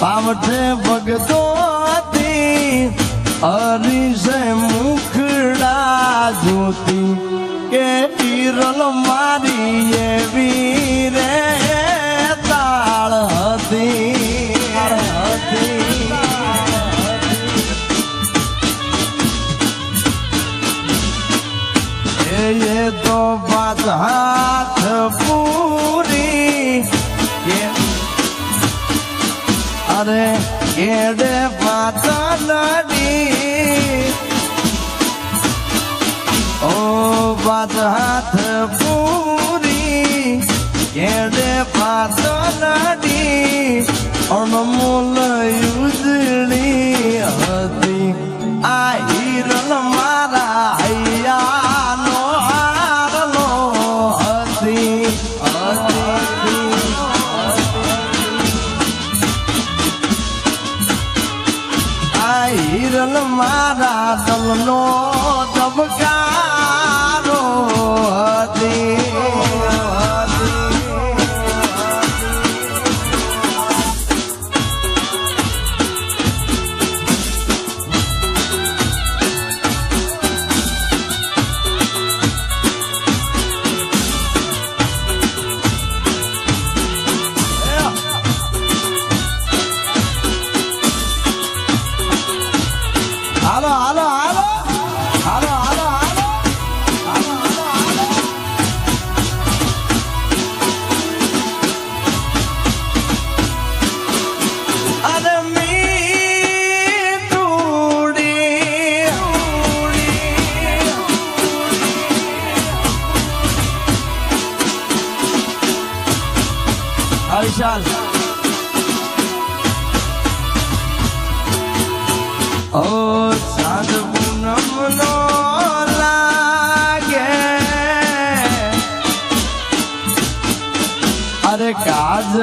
પાવઠે ભગતોતી હરિષે મુખડા જોતી કે ટીરલ મારી એવી મારે ઘેડે પાછા લડી ઓ બાદ હાથ પૂરી. ઘેડે પાછા લડી અણમોલ યુ મારા દમનો ધબકા હા વિશાલ ઓ સાધ પૂનમ નો લાગે. અરે કાજલ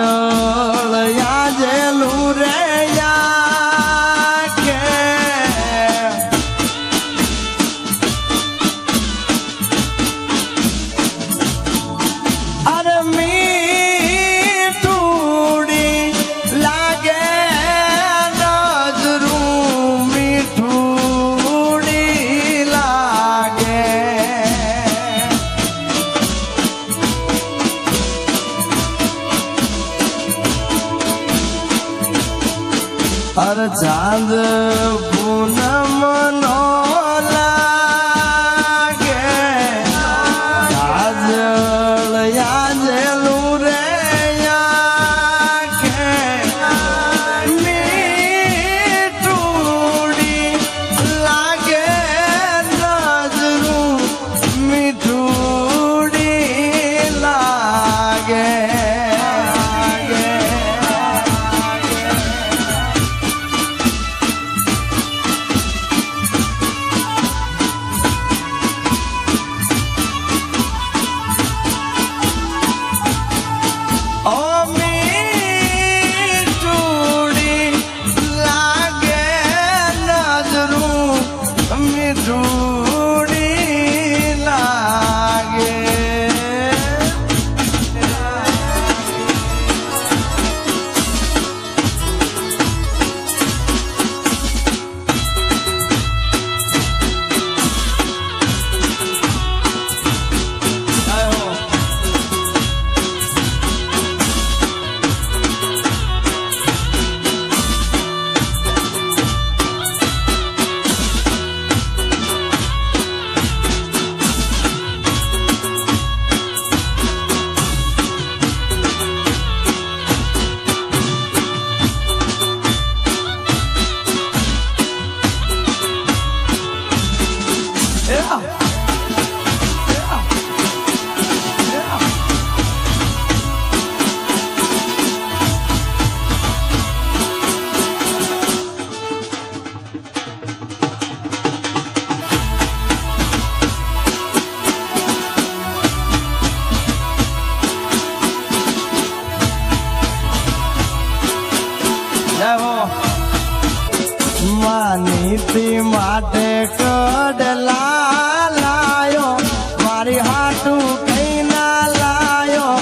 મારી માટે કડલા લાયો મારી હાટું કઈ લાયો.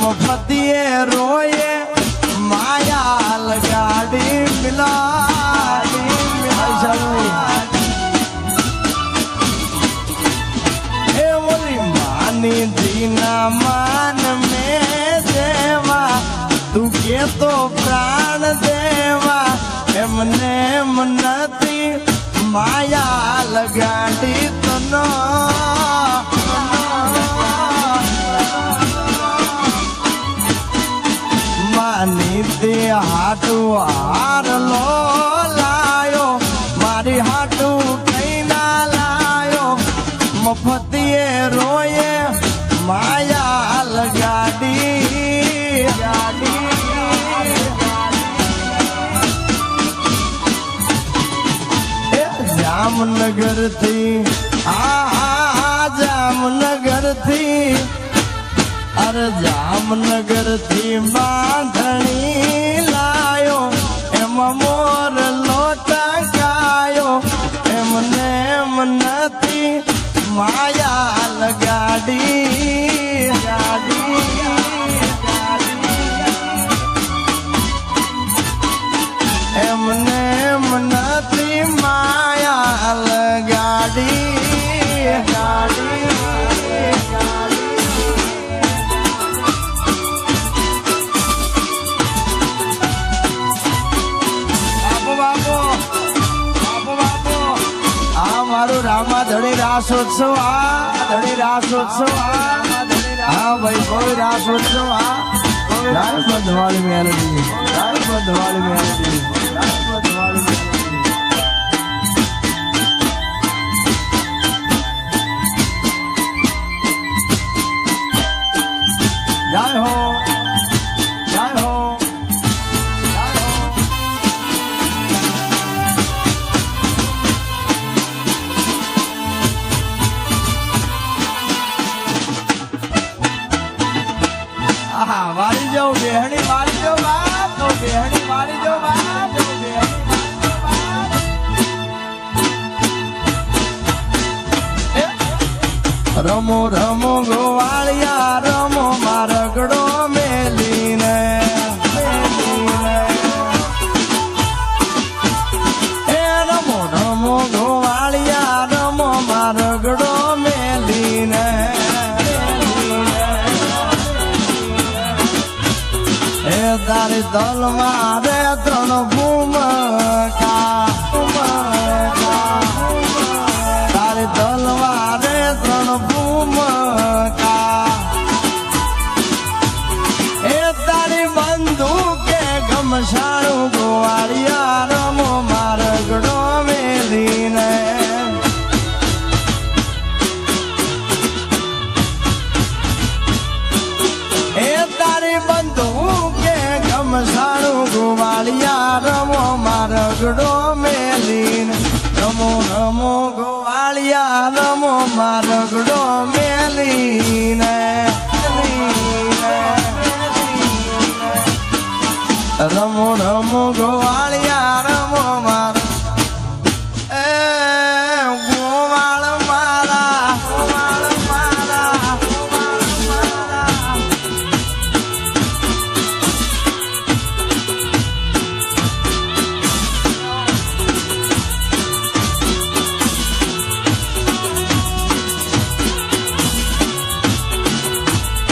મફતીએ રોયે માયા લગાડી મિલાડી માની દીના માન મે દેવા, તું કે તો પ્રાણ દેવા, એમને નથી માયા લગાડી તનો. માની તે હાટું જામનગરથી આ જામનગરથી અરે જામનગરથી બાંધણી ધણી રાસોત્સવ આ ધણી રાસોત્સવ હા ભાઈ કોઈ રાસોત્સવ આ. રાય બંધવાળી મેલડી રાય બંધવાળી મેલડી. આહા, વાળી જાઉં બેહણી વાળી જો બાપ તો બેહણી વાળી જો બાપ રમો રમો ગોવાળિયા રમો મારગડો All of my રમો મારગડો મેલીને. રમો રમો ગોવાળિયા